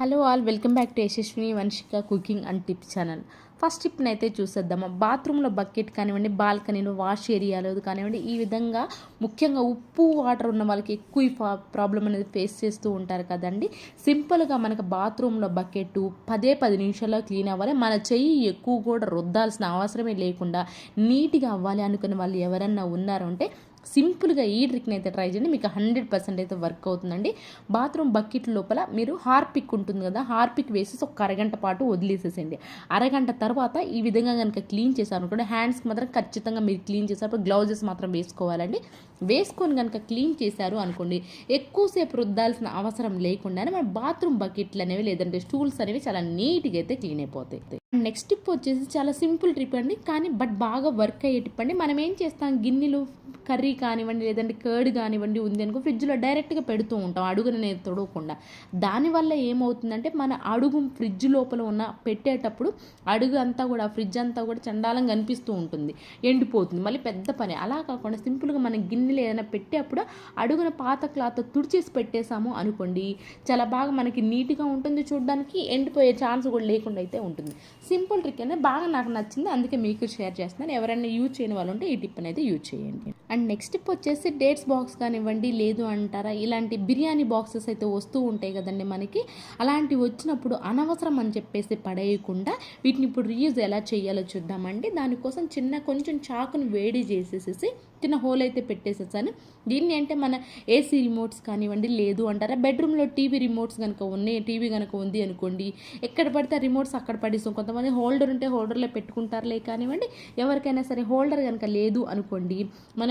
Hello all welcome back to Yashaswini Vamshika cooking and tip channel. First టిప్ని అయితే చూసేద్దామా. బాత్రూంలో bucket కానివ్వండి బాల్కనీలో వాష్ ఏరియాలో కానివ్వండి ఈ విధంగా ముఖ్యంగా ఉప్పు వాటర్ ఉన్న వాళ్ళకి ఎక్కువ ప్రాబ్లం అనేది ఫేస్ చేస్తూ ఉంటారు కదండి. సింపుల్గా మనకు బాత్రూంలో బకెట్ పదే పది నిమిషాల్లో క్లీన్ అవ్వాలి. మన చెయ్యి ఎక్కువ కూడా రుద్దాల్సిన అవసరమే లేకుండా నీట్గా అవ్వాలి అనుకునే వాళ్ళు ఎవరన్నా ఉన్నారంటే సింపుల్గా ఈ ట్రిక్ని అయితే ట్రై చేయండి. మీకు హండ్రెడ్ పర్సెంట్ అయితే వర్క్ అవుతుందండి. బాత్రూమ్ బకెట్ లోపల మీరు హార్పిక్ ఉంటుంది కదా హార్పిక్ వేసేసి ఒక అరగంట పాటు వదిలేసేసేయండి. అరగంట తర్వాత ఈ విధంగా కనుక క్లీన్ చేశారు అనుకోండి హ్యాండ్స్కి మాత్రం ఖచ్చితంగా మీరు క్లీన్ చేసేటప్పుడు గ్లౌజెస్ మాత్రం వేసుకోవాలండి. వేసుకొని కనుక క్లీన్ చేశారు అనుకోండి ఎక్కువసేపు రుద్దాల్సిన అవసరం లేకుండానే మన బాత్రూమ్ బకెట్లు అనేవి లేదంటే స్టూల్స్ అనేవి చాలా నీట్గా అయితే క్లీన్ అయిపోతాయి. నెక్స్ట్ టిప్ వచ్చేసి చాలా సింపుల్ ట్రిప్ అండి. కానీ బట్ బాగా వర్క్ అయ్యే టిప్ అండి. మనం ఏం చేస్తాం? గిన్నెలు కర్రీ కానివ్వండి లేదంటే కర్డ్ కానివ్వండి ఉంది అనుకో ఫ్రిడ్జ్లో డైరెక్ట్గా పెడుతూ ఉంటాం. అడుగుననే తొడవకుండా. దానివల్ల ఏమవుతుందంటే మన అడుగు ఫ్రిడ్జ్ లోపల ఉన్న పెట్టేటప్పుడు అడుగు అంతా కూడా ఫ్రిడ్జ్ అంతా కూడా చండాలంగా కనిపిస్తూ ఉంటుంది. ఎండిపోతుంది. మళ్ళీ పెద్ద పని. అలా కాకుండా సింపుల్గా మన గిన్నె గిన్నెలు ఏదైనా పెట్టేప్పుడు అడుగున పాత క్లాత్ తుడిచేసి పెట్టేసాము అనుకోండి. చాలా బాగా మనకి నీట్గా ఉంటుంది చూడడానికి ఎండిపోయే ఛాన్స్ కూడా లేకుండా అయితే ఉంటుంది. సింపుల్ ట్రిక్ అనేది బాగా నాకు నచ్చింది. అందుకే మీకు షేర్ చేస్తున్నాను. ఎవరైనా యూజ్ చేయని వాళ్ళు ఉంటే ఈ టిప్ అనేది యూజ్ చేయండి. అండ్ నెక్స్ట్ టిప్ వచ్చేసి డేట్స్ బాక్స్ కానివ్వండి లేదు అంటారా? ఇలాంటి బిర్యానీ బాక్సెస్ అయితే వస్తూ ఉంటాయి కదండి మనకి. అలాంటివి వచ్చినప్పుడు అనవసరం అని చెప్పేసి పడేయకుండా వీటిని ఇప్పుడు రీయూజ్ ఎలా చేయాలో చూద్దామండి. దానికోసం చిన్న కొంచెం చాకును వేడి చేసేసేసి చిన్న హోల్ అయితే పెట్టేసేసాను. దీన్ని అంటే మన ఏసీ రిమోట్స్ కానివ్వండి లేదు అంటారా? బెడ్రూమ్లో టీవీ రిమోట్స్ కనుక ఉన్నాయి టీవీ కనుక ఉంది అనుకోండి ఎక్కడ పడితే రిమోట్స్ అక్కడ పడిస్తాం. కొంతమంది హోల్డర్ ఉంటే హోల్డర్లో పెట్టుకుంటారులే కానివ్వండి ఎవరికైనా సరే హోల్డర్ కనుక లేదు అనుకోండి మన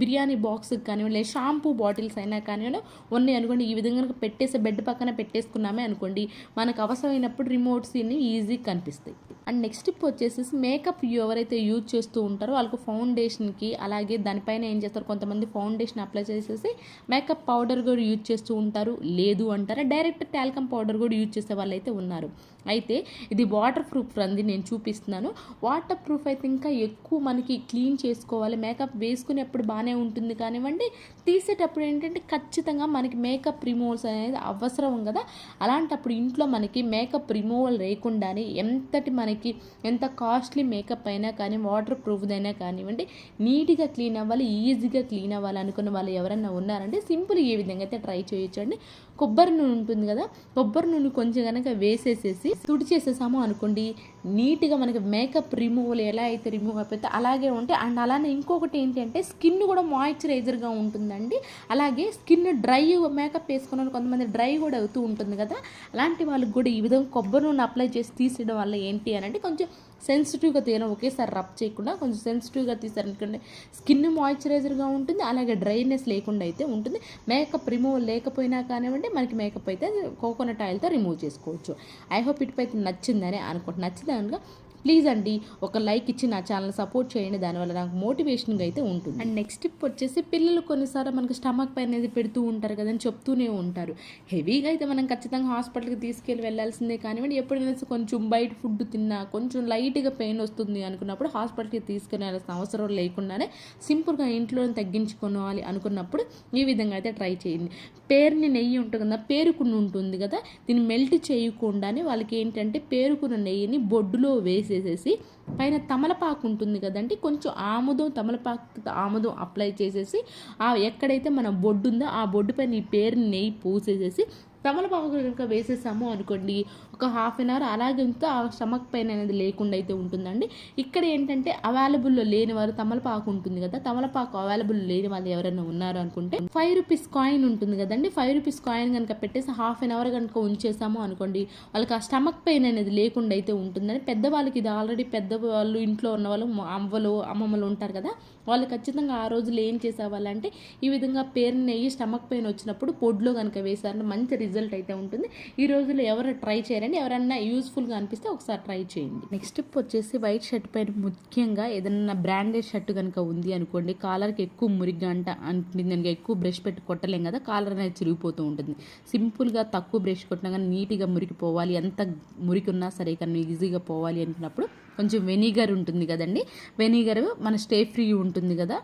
బిర్యానీ బాక్స్ కానివ్వండి లేదా షాంపూ బాటిల్స్ అయినా కానివ్వండి ఉన్నాయి అనుకోండి ఈ విధంగా కనుక పెట్టేసి బెడ్ పక్కన పెట్టేసుకున్నామే అనుకోండి మనకు అవసరమైనప్పుడు రిమోట్స్ ఇన్ని ఈజీగా కనిపిస్తాయి. అండ్ నెక్స్ట్ ఇప్పుడు వచ్చేసి మేకప్ ఎవరైతే యూజ్ చేస్తూ ఉంటారో వాళ్ళకు ఫౌండేషన్కి అలాగే దానిపైన ఏం చేస్తారు కొంతమంది ఫౌండేషన్ అప్లై చేసేసి మేకప్ పౌడర్ కూడా యూజ్ చేస్తూ ఉంటారు లేదు అంటారా డైరెక్ట్ టాల్కమ్ పౌడర్ కూడా యూజ్ చేసే వాళ్ళు అయితే ఉన్నారు. అయితే ఇది వాటర్ ప్రూఫ్ రంది నేను చూపిస్తున్నాను. వాటర్ ప్రూఫ్ అయితే ఇంకా ఎక్కువ మనకి క్లీన్ చేసుకోవాలి. మేకప్ వేసుకునేప్పుడు బాగానే ఉంటుంది కానివ్వండి తీసేటప్పుడు ఏంటంటే ఖచ్చితంగా మనకి మేకప్ రిమూవల్స్ అనేది అవసరం కదా. అలాంటప్పుడు ఇంట్లో మనకి మేకప్ రిమూవల్ లేకుండానే ఎంతటి మనకి ఎంత కాస్ట్లీ మేకప్ అయినా కానీ వాటర్ ప్రూఫ్దైనా కానివ్వండి నీట్గా క్లీన్ అవ్వాలి ఈజీగా క్లీన్ అవ్వాలి అనుకున్న వాళ్ళు ఎవరైనా ఉన్నారంటే సింపుల్ ఏ విధంగా అయితే ట్రై చేయొచ్చండి. కొబ్బరి నూనె ఉంటుంది కదా కొబ్బరి నూనె కొంచెం కనుక వేసేసేసి తుడి చేసేసాము అనుకోండి నీట్గా మనకి మేకప్ రిమూవల్ ఎలా అయితే రిమూవ్ అయిపోతే అలాగే ఉంటే అండ్ అలానే ఇంకొకటి ఏంటి అంటే స్కిన్ కూడా మాయిశ్చరైజర్గా ఉంటుందండి. అలాగే స్కిన్ డ్రై మేకప్ వేసుకున్న కొంతమంది డ్రై కూడా అవుతూ ఉంటుంది కదా. అలాంటి వాళ్ళకి కూడా ఈ విధంగా కొబ్బరి నూనె అప్లై చేసి తీసేయడం వల్ల ఏంటి అని అంటే కొంచెం సెన్సిటివ్గా తీయడం ఒకేసారి రబ్ చేయకుండా కొంచెం సెన్సిటివ్గా తీసారనుకోండి స్కిన్ మాయిశ్చరైజర్గా ఉంటుంది అలాగే డ్రైనెస్ లేకుండా అయితే ఉంటుంది. మేకప్ రిమూవ్ లేకపోయినా కానివ్వండి మనకి మేకప్ అయితే కోకోనట్ ఆయిల్తో రిమూవ్ చేసుకోవచ్చు. ఐ హోప్ ఇటుపై అయితే నచ్చిందని అనుకుంటున్నాను నచ్చింది కనుక ప్లీజ్ అండి ఒక లైక్ ఇచ్చి నా ఛానల్ సపోర్ట్ చేయండి. దానివల్ల నాకు మోటివేషన్గా అయితే ఉంటుంది. అండ్ నెక్స్ట్ టిప్ వచ్చేసి పిల్లలు కొన్నిసార్లు మనకి స్టమక్ పైన అనేది పెడుతూ ఉంటారు కదని చెప్తూనే ఉంటారు. హెవీగా అయితే మనం ఖచ్చితంగా హాస్పిటల్కి తీసుకెళ్ళి వెళ్ళాల్సిందే కానివ్వండి. ఎప్పుడైనా కొంచెం బయట ఫుడ్ తిన్నా కొంచెం లైట్గా పెయిన్ వస్తుంది అనుకున్నప్పుడు హాస్పిటల్కి తీసుకెళ్ళాల్సిన అవసరం లేకుండానే సింపుల్గా ఇంట్లోనే తగ్గించుకోవాలి అనుకున్నప్పుడు ఈ విధంగా అయితే ట్రై చేయండి. పేరుని నెయ్యి ఉంటుంది కదా పేరుకుని ఉంటుంది కదా దీన్ని మెల్ట్ చేయకుండానే వాళ్ళకి ఏంటంటే పేరుకున్న నెయ్యిని బొడ్డులో వేసి చేసేసి పైన తమలపాకు ఉంటుంది కదండి కొంచెం ఆముదం తమలపాకు ఆముదం అప్లై చేసేసి ఆ ఎక్కడైతే మన బొడ్డు ఉందో ఆ బొడ్డు పైన ఈ పేరుని నెయ్యి పూసేసేసి తమలపాకు కనుక వేసేసాము అనుకోండి ఒక హాఫ్ అన్ అవర్ అలాగే ఉంటే ఆ స్టమక్ పెయిన్ అనేది లేకుండా అయితే ఉంటుందండి. ఇక్కడ ఏంటంటే అవైలబుల్లో లేని వారు తమలపాకు ఉంటుంది కదా తమలపాకు అవైలబుల్ లేని వాళ్ళు ఎవరైనా ఉన్నారు అనుకుంటే ఫైవ్ రూపీస్ కాయిన్ ఉంటుంది కదండి. ఫైవ్ రూపీస్ కాయిన్ కనుక పెట్టేసి హాఫ్ అన్ అవర్ కనుక ఉంచేసాము అనుకోండి వాళ్ళకి ఆ స్టమక్ పెయిన్ అనేది లేకుండా అయితే ఉంటుందని పెద్దవాళ్ళకి ఇది ఆల్రెడీ పెద్దవాళ్ళు ఇంట్లో ఉన్న వాళ్ళు అవ్వలు అమ్మమ్మలు ఉంటారు కదా వాళ్ళు ఖచ్చితంగా ఆ రోజులు ఏం చేసేవాళ్ళంటే ఈ విధంగా పేరు నెయ్యి స్టమక్ పెయిన్ వచ్చినప్పుడు పొడ్లో కనుక వేసారంటే మంచి రిజల్ట్ అయితే ఉంటుంది. ఈ రోజుల్లో ఎవరు ట్రై చేయరండి ఎవరన్నా యూస్ఫుల్గా అనిపిస్తే ఒకసారి ట్రై చేయండి. నెక్స్ట్ స్టెప్ వచ్చేసి వైట్ షర్ట్ పైన ముఖ్యంగా ఏదైనా బ్రాండెడ్ షర్ట్ కనుక ఉంది అనుకోండి కాలర్కి ఎక్కువ మురిగ్గా అంట అంటుంది కనుక ఎక్కువ బ్రష్ పెట్టి కొట్టలేం కదా కాలర్ అనేది చిరిగిపోతూ ఉంటుంది. సింపుల్గా తక్కువ బ్రష్ కొట్టినా కానీ నీట్గా మురికిపోవాలి ఎంత మురికి ఉన్నా సరే కానీ ఈజీగా పోవాలి అనుకున్నప్పుడు కొంచెం వెనిగర్ ఉంటుంది కదండి. వెనిగర్ మన స్టే ఫ్రీ ఉంటుంది కదా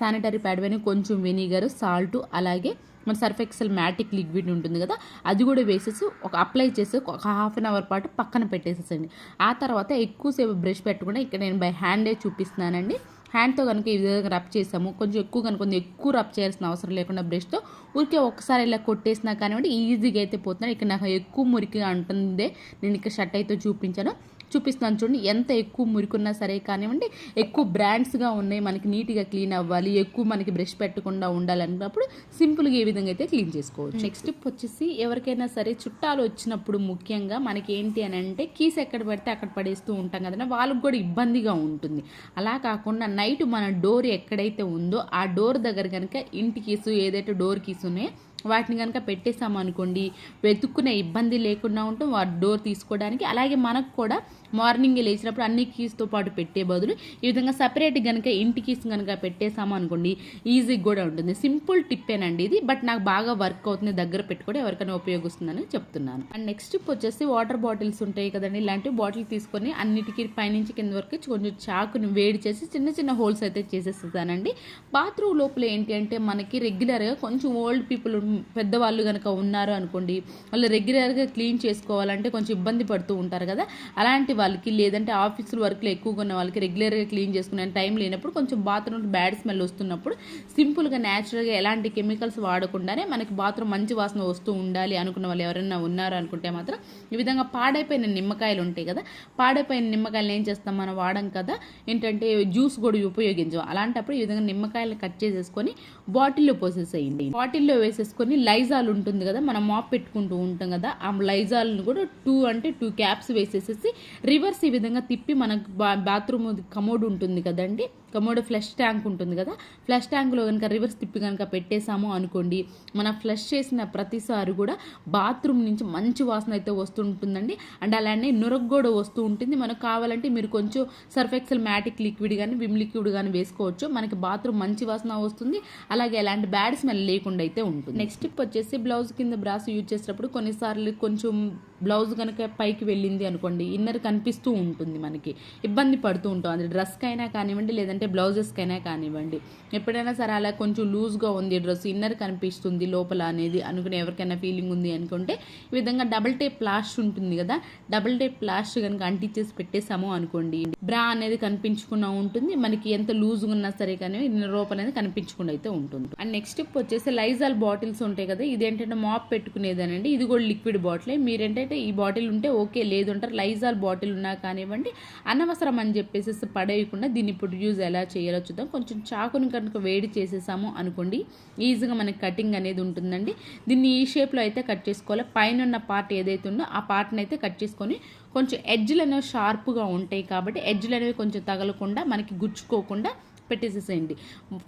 శానిటరీ ప్యాడ్ పైన కొంచెం వెనిగర్ సాల్ట్ అలాగే మన సర్ఫ్ ఎక్సెల్ మ్యాటిక్ లిక్విడ్ ఉంటుంది కదా అది కూడా వేసేసి ఒక అప్లై చేసి ఒక హాఫ్ అన్ అవర్ పాటు పక్కన పెట్టేసేసండి. ఆ తర్వాత ఎక్కువసేపు బ్రష్ పెట్టకుండా ఇక్కడ నేను బై హ్యాండే చూపిస్తున్నానండి. హ్యాండ్తో కనుక ఈ విధంగా రబ్ చేసాము కొంచెం ఎక్కువ కనుక కొంచెం ఎక్కువ రబ్ చేయాల్సిన అవసరం లేకుండా బ్రష్తో ఊరికే ఒక్కసారి ఇలా కొట్టేసినా కానివ్వండి ఈజీగా అయితే పోతున్నాను ఇక్కడ నాకు ఎక్కువ మురికిగా ఉంటుందే నేను ఇక్కడ షర్ట్ అయితే చూపించాను. చూపిస్తున్నాను చూడండి ఎంత ఎక్కువ మురికున్నా సరే కానివ్వండి ఎక్కువ బ్రాండ్స్గా ఉన్నాయి మనకి నీట్గా క్లీన్ అవ్వాలి ఎక్కువ మనకి బ్రష్ పెట్టకుండా ఉండాలన్నప్పుడు సింపుల్గా ఏ విధంగా అయితే క్లీన్ చేసుకోవచ్చు. నెక్స్ట్ వచ్చేసి ఎవరికైనా సరే చుట్టాలు వచ్చినప్పుడు ముఖ్యంగా మనకి ఏంటి అని అంటే కీస్ ఎక్కడ పడితే అక్కడ పడేస్తూ ఉంటాం కదా వాళ్ళకి కూడా ఇబ్బందిగా ఉంటుంది. అలా కాకుండా నైట్ మన డోర్ ఎక్కడైతే ఉందో ఆ డోర్ దగ్గర కనుక ఇంటి కీసు ఏదైతే డోర్ కీస్ ఉన్నాయో వాటిని కనుక పెట్టేసామనుకోండి వెతుక్కునే ఇబ్బంది లేకుండా ఉంటాం వాటి డోర్ తీసుకోవడానికి. అలాగే మనకు కూడా మార్నింగ్ లేచినప్పుడు అన్ని కీస్తో పాటు పెట్టే బదులు ఈ విధంగా సపరేట్ కనుక ఇంటి కీస్ కనుక పెట్టేసాము అనుకోండి ఈజీగా కూడా ఉంటుంది. సింపుల్ టిప్పేనండి ఇది బట్ నాకు బాగా వర్క్ అవుతుంది దగ్గర పెట్టుకొని ఎవరికైనా ఉపయోగిస్తుందని చెప్తున్నాను. అండ్ నెక్స్ట్ టిప్ వచ్చేసి వాటర్ బాటిల్స్ ఉంటాయి కదండి ఇలాంటి బాటిల్ తీసుకొని అన్నిటికీ పైనుంచి కింద వరకు కొంచెం చాకుని వేడి చేసి చిన్న చిన్న హోల్స్ అయితే చేసేస్తానండి. బాత్రూమ్ లోపల ఏంటి అంటే మనకి రెగ్యులర్గా కొంచెం ఓల్డ్ పీపుల్ పెద్దవాళ్ళు కనుక ఉన్నారు అనుకోండి వాళ్ళు రెగ్యులర్గా క్లీన్ చేసుకోవాలంటే కొంచెం ఇబ్బంది పడుతూ ఉంటారు కదా అలాంటి వాళ్ళకి లేదంటే ఆఫీసుల వర్క్లో ఎక్కువగా ఉన్న వాళ్ళకి రెగ్యులర్గా క్లీన్ చేసుకునే టైం లేనప్పుడు కొంచెం బాత్రూమ్ బ్యాడ్ స్మెల్ వస్తున్నప్పుడు సింపుల్గా న్యాచురల్గా ఎలాంటి కెమికల్స్ వాడకుండానే మనకి బాత్రూమ్ మంచి వాసన వస్తూ ఉండాలి అనుకున్న వాళ్ళు ఎవరైనా ఉన్నారు అనుకుంటే మాత్రం ఈ విధంగా పాడైపోయిన నిమ్మకాయలు ఉంటాయి కదా పాడైపోయిన నిమ్మకాయలు ఏం చేస్తాం మనం? వాడం కదా. ఏంటంటే జ్యూస్ కూడా ఉపయోగించాం. అలాంటప్పుడు ఈ విధంగా నిమ్మకాయలు కట్ చేసేసుకొని బాటిల్లో పోసేసేయండి. బాటిల్లో వేసేసుకొని లైజాల్ ఉంటుంది కదా మనం మాప్ పెట్టుకుంటూ ఉంటాం కదా ఆ లైజాల్ని కూడా టూ అంటే టూ క్యాప్స్ వేసేసేసి రివర్స్ ఈ విధంగా తిప్పి మనకు బా బాత్రూమ్ కమోడ్ ఉంటుంది కదండి? కమోడ్ ఫ్లష్ ట్యాంక్ ఉంటుంది కదా ఫ్లష్ ట్యాంక్లో కనుక రివర్స్ తిప్పి కనుక పెట్టేసాము అనుకోండి మనం ఫ్లష్ చేసిన ప్రతిసారి కూడా బాత్రూమ్ నుంచి మంచి వాసన అయితే వస్తుంటుందండి. అండ్ అలానే నురగ కూడా వస్తూ ఉంటుంది. మనకు కావాలంటే మీరు కొంచెం సర్ఫెక్సల్ మ్యాటిక్ లిక్విడ్ కానీ విమ్ లిక్విడ్ కానీ వేసుకోవచ్చు. మనకి బాత్రూమ్ మంచి వాసన వస్తుంది. అలాగే ఎలాంటి బ్యాడ్ స్మెల్ లేకుండా అయితే ఉంటుంది. నెక్స్ట్ టిప్ వచ్చేసి బ్లౌజ్ కింద బ్రాస్ యూజ్ చేసేటప్పుడు కొన్నిసార్లు కొంచెం బ్లౌజ్ కనుక పైకి వెళ్ళింది అనుకోండి ఇన్నర్ కనిపిస్తూ ఉంటుంది మనకి. ఇబ్బంది పడుతూ ఉంటాం. అది డ్రెస్కైనా కానివ్వండి లేదంటే బ్లౌజెస్కైనా కానివ్వండి. ఎప్పుడైనా సరే అలా కొంచెం లూజ్గా ఉంది డ్రెస్ ఇన్నర్ కనిపిస్తుంది లోపల అనేది అనుకునే ఎవరికైనా ఫీలింగ్ ఉంది అనుకుంటే ఈ విధంగా డబుల్ టేప్ ప్లాస్ట్ ఉంటుంది కదా డబుల్ టేప్ ప్లాస్ట్ కనుక అంటించేసి పెట్టేసాము అనుకోండి. బ్రా అనేది కనిపించకుండా ఉంటుంది మనకి ఎంత లూజ్గా ఉన్నా సరే కానీ ఇన్నర్ రోప్ అనేది కనిపించకుండా అయితే ఉంటుంది. అండ్ నెక్స్ట్ స్టెప్ వచ్చేసి లైజాల్ బాటిల్స్ ఉంటాయి కదా ఇదేంటంటే మాప్ పెట్టుకునేదానండి. ఇది కూడా లిక్విడ్ బాటిల్ మీరేంటంటే ఈ బాటిల్ ఉంటే ఓకే లేదు అంటారు లైజాల్ బాటిల్ ఉన్నా కానివ్వండి అనవసరం అని చెప్పేసి పడేయకుండా దీన్ని ఇప్పుడు యూజ్ ఎలా చేయాలో చూద్దాం. కొంచెం చాకుని కనుక వేడి చేసేసాము అనుకోండి ఈజీగా మనకి కటింగ్ అనేది ఉంటుందండి. దీన్ని ఈ షేప్లో అయితే కట్ చేసుకోవాలి. పైన ఉన్న పార్ట్ ఏదైతే ఉందో ఆ పార్ట్ని అయితే కట్ చేసుకొని కొంచెం ఎడ్జ్లు అనేవి షార్ప్గా ఉంటాయి కాబట్టి ఎడ్జ్లు అనేవి కొంచెం తగలకుండా మనకి గుచ్చుకోకుండా పెట్టేసేసేయండి.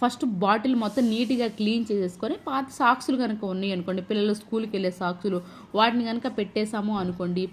ఫస్ట్ బాటిల్ మొత్తం నీట్గా క్లీన్ చేసేసుకొని పాత సాక్సులు కనుక ఉన్నాయి అనుకోండి పిల్లలు స్కూల్కి వెళ్ళే సాక్సులు వాటిని కనుక పెట్టేసాము అనుకోండి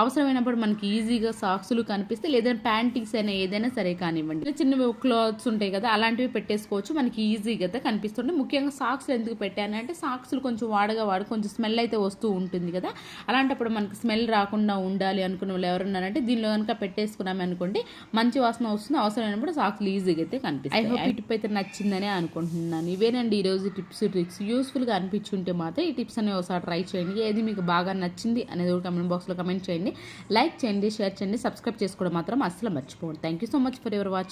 అవసరమైనప్పుడు మనకి ఈజీగా సాక్సులు కనిపిస్తే లేదంటే ప్యాంటీస్ అయినా ఏదైనా సరే కానివ్వండి. చిన్న క్లాత్స్ ఉంటాయి కదా అలాంటివి పెట్టేసుకోవచ్చు. మనకి ఈజీగా అయితే కనిపిస్తుంది ముఖ్యంగా సాక్స్ ఎందుకు పెట్టాను అంటే సాక్స్లు కొంచెం వాడగా వాడు కొంచెం స్మెల్ అయితే వస్తూ ఉంటుంది కదా. అలాంటప్పుడు మనకి స్మెల్ రాకుండా ఉండాలి అనుకున్న వాళ్ళు ఎవరున్నారంటే దీనిలో కనుక పెట్టేసుకున్నాం అనుకోండి మంచి వాసన వస్తుంది. అవసరమైనప్పుడు సాక్స్లు ఈజీగా అయితే కనిపిస్తాయి. ఐ హోప్ ఈ టిప్ అయితే నచ్చిందని అనుకుంటున్నాను. ఇవేనండి ఈరోజు టిప్స్ ట్రిక్స్. యూస్ఫుల్గా అనిపించుంటే మాత్రం ఈ టిప్స్ అనేవి ఒకసారి ట్రై చేయండి. ఏది మీకు బాగా నచ్చింది అనేది కూడా కమెంట్ బాక్స్లో కమెంట్ చేయండి. లైక్ చేయండి షేర్ చేయండి సబ్స్క్రైబ్ చేసుకోవడం మాత్రం అస్సలు మర్చిపోండి thank you so much for your watch